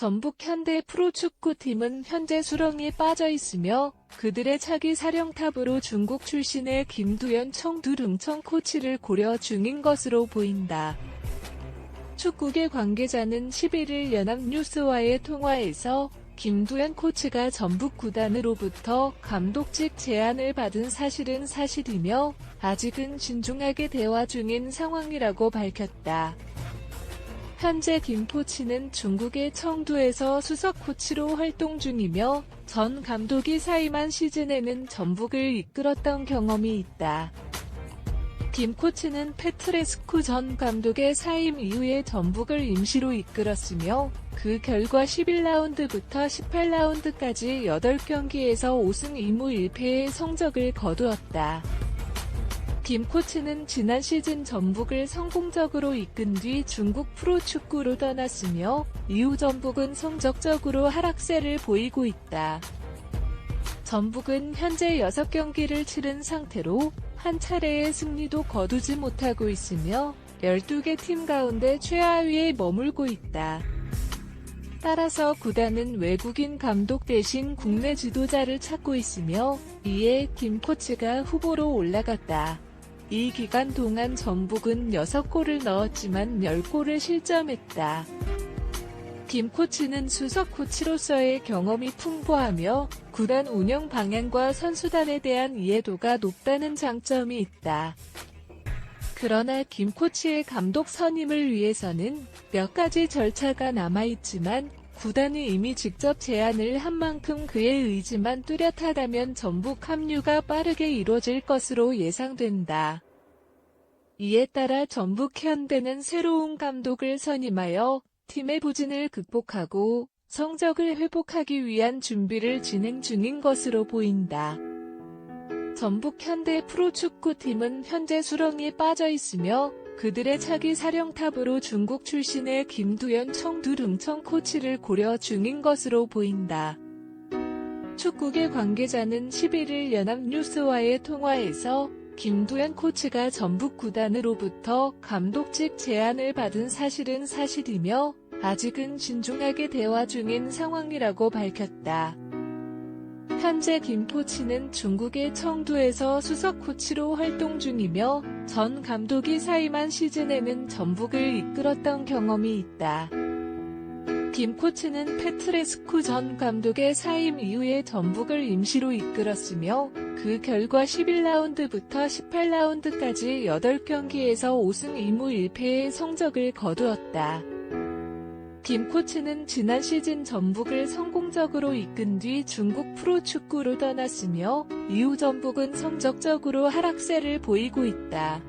전북 현대 프로축구팀은 현재 수렁에 빠져 있으며 그들의 차기 사령탑으로 중국 출신의 김두현 청두릉청 코치를 고려 중인 것으로 보인다. 축구계 관계자는 11일 연합뉴스와의 통화에서 김두현 코치가 전북 구단으로부터 감독직 제안을 받은 사실은 사실이며 아직은 신중하게 대화 중인 상황이라고 밝혔다. 현재 김 코치는 중국의 청두에서 수석 코치로 활동 중이며 전 감독이 사임한 시즌에는 전북을 이끌었던 경험이 있다. 김 코치는 페트레스쿠 전 감독의 사임 이후에 전북을 임시로 이끌었으며 그 결과 11라운드부터 18라운드까지 8경기에서 5승 2무 1패의 성적을 거두었다. 김 코치는 지난 시즌 전북을 성공적으로 이끈 뒤 중국 프로축구로 떠났으며 이후 전북은 성적적으로 하락세를 보이고 있다. 전북은 현재 6경기를 치른 상태로 한 차례의 승리도 거두지 못하고 있으며 12개 팀 가운데 최하위에 머물고 있다. 따라서 구단은 외국인 감독 대신 국내 지도자를 찾고 있으며 이에 김 코치가 후보로 올라갔다. 이 기간 동안 전북은 6골을 넣었지만 10골을 실점했다. 김 코치는 수석 코치로서의 경험이 풍부하며 구단 운영 방향과 선수단에 대한 이해도가 높다는 장점이 있다. 그러나 김 코치의 감독 선임을 위해서는 몇 가지 절차가 남아있지만 구단이 이미 직접 제안을 한 만큼 그의 의지만 뚜렷하다면 전북 합류가 빠르게 이뤄질 것으로 예상된다. 이에 따라 전북 현대는 새로운 감독을 선임하여 팀의 부진을 극복하고 성적을 회복하기 위한 준비를 진행 중인 것으로 보인다. 전북 현대 프로축구팀은 현재 수렁에 빠져 있으며 그들의 차기 사령탑으로 중국 출신의 김두현 청두릉청 코치를 고려 중인 것으로 보인다. 축구계 관계자는 11일 연합뉴스와의 통화에서 김두현 코치가 전북 구단으로부터 감독직 제안을 받은 사실은 사실이며 아직은 신중하게 대화 중인 상황이라고 밝혔다. 현재 김 코치는 중국의 청두에서 수석 코치로 활동 중이며 전 감독이 사임한 시즌에는 전북을 이끌었던 경험이 있다. 김 코치는 페트레스쿠 전 감독의 사임 이후에 전북을 임시로 이끌었으며 그 결과 11라운드부터 18라운드까지 8경기에서 5승 2무 1패의 성적을 거두었다. 김 코치는 지난 시즌 전북을 성공적으로 이끈 뒤 중국 프로축구로 떠났으며 이후 전북은 성적적으로 하락세를 보이고 있다.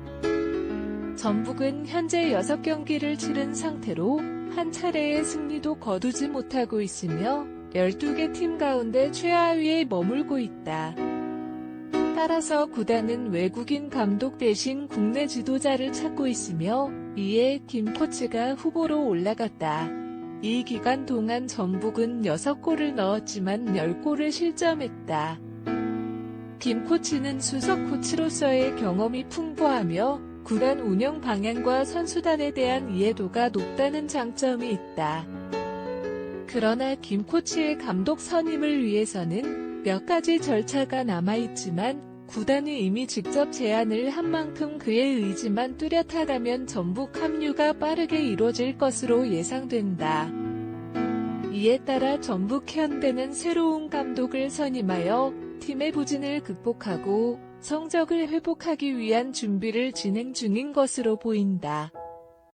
전북은 현재 6경기를 치른 상태로 한 차례의 승리도 거두지 못하고 있으며 12개 팀 가운데 최하위에 머물고 있다. 따라서 구단은 외국인 감독 대신 국내 지도자를 찾고 있으며 이에 김 코치가 후보로 올라갔다. 이 기간 동안 전북은 6골을 넣었지만 10골을 실점했다. 김 코치는 수석 코치로서의 경험이 풍부하며 구단 운영 방향과 선수단에 대한 이해도가 높다는 장점이 있다. 그러나 김 코치의 감독 선임을 위해서는 몇 가지 절차가 남아있지만 구단이 이미 직접 제안을 한 만큼 그의 의지만 뚜렷하다면 전북 합류가 빠르게 이뤄질 것으로 예상된다. 이에 따라 전북 현대는 새로운 감독을 선임하여 팀의 부진을 극복하고 성적을 회복하기 위한 준비를 진행 중인 것으로 보인다.